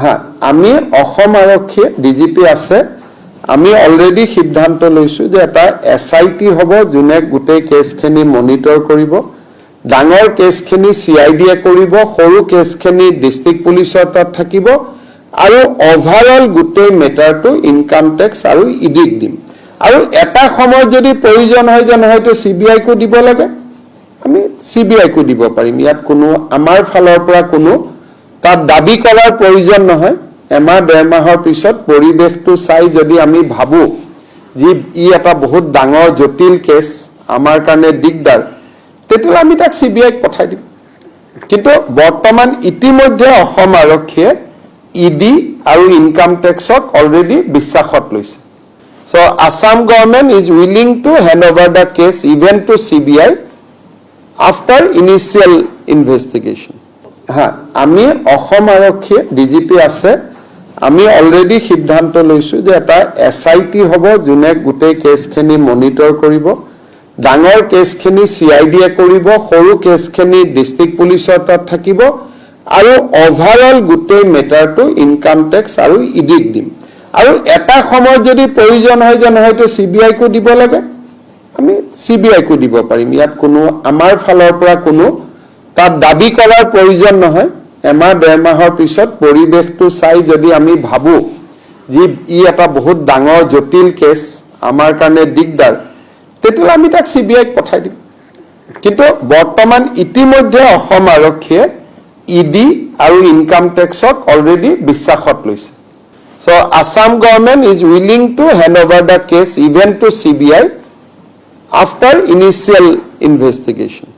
হা, আমি অসম আৰক্ষীয়ে D G P আছে। আমি অলৰেডি সিদ্ধান্ত লৈছোঁ যে এটা এছ আই টি হ'ব, যোনে গোটেই কেছখিনি মনিটৰ কৰিব। ডাঙৰ কেছখিনি চি আই ডিয়ে কৰিব, সৰু কেছখিনি ডিষ্ট্ৰিক্ট পুলিচৰ তাত থাকিব। আৰু অভাৰঅল গোটেই মেটাৰটো ইনকাম টেক্স আৰু ইডিক দিম। আৰু এটা সময়ত যদি প্ৰয়োজন হয় যে নহয়তো চি বি আইকো দিব লাগে। আমি চি বি আইকো দিব পাৰিম। ইয়াত কোনো আমাৰ ফালৰ পৰা কোনো তাত দাবি কৰাৰ প্ৰয়োজন নহয়। এমাহ ডেৰ মাহৰ পিছত পৰিৱেশটো চাই যদি আমি ভাবোঁ যি ই এটা বহুত ডাঙৰ, জটিল কেছ, আমাৰ কাৰণে দিগদাৰ, তেতিয়াহ'লে আমি তাক চি পঠাই দিম। কিন্তু বৰ্তমান ইতিমধ্যে অসম আৰক্ষীয়ে ই ডি আৰু ইনকাম টেক্সক অলৰেডি বিশ্বাসত লৈছে। So' Assam government is willing to hand over the case even to C B I after initial investigation আমি অসম আৰক্ষীয়ে ডি জি পি আছে আমি অলৰেডি সিদ্ধান্ত লৈছোঁ যে এটা এছ আই টি হ'ব যোনে গোটেই কেছখিনি মনিটৰ কৰিব। ডাঙৰ কেছখিনি চি আই ডিয়ে কৰিব সৰু কেছখিনি ডিষ্ট্ৰিক্ট পুলিচৰ তাত থাকিব আৰু অভাৰঅল গোটেই মেটাৰটো ইনকাম টেক্স আৰু ইডিক দিম। আৰু এটা সময়ত যদি প্ৰয়োজন হয় যে নহয়তো চি বি আইকো দিব লাগে। আমি চি বি আইকো দিব পাৰিম। ইয়াত কোনো আমাৰ ফালৰ পৰা কোনো তাত দাবি কৰাৰ প্ৰয়োজন নহয়, এমাহ ডেৰ মাহৰ পিছত পৰিৱেশটো চাই যদি আমি ভাবোঁ যি ই এটা বহুত ডাঙৰ, জটিল কেছ, আমাৰ কাৰণে দিগদাৰ, তেতিয়াহ'লে আমি তাক চি বি আইক পঠাই দিম। কিন্তু বৰ্তমান ইতিমধ্যে অসম আৰক্ষীয়ে ই ডি আৰু ইনকাম টেক্সক অলৰেডি বিশ্বাসত লৈছে। So' Assam government is willing to hand over the case even to C B I after initial investigation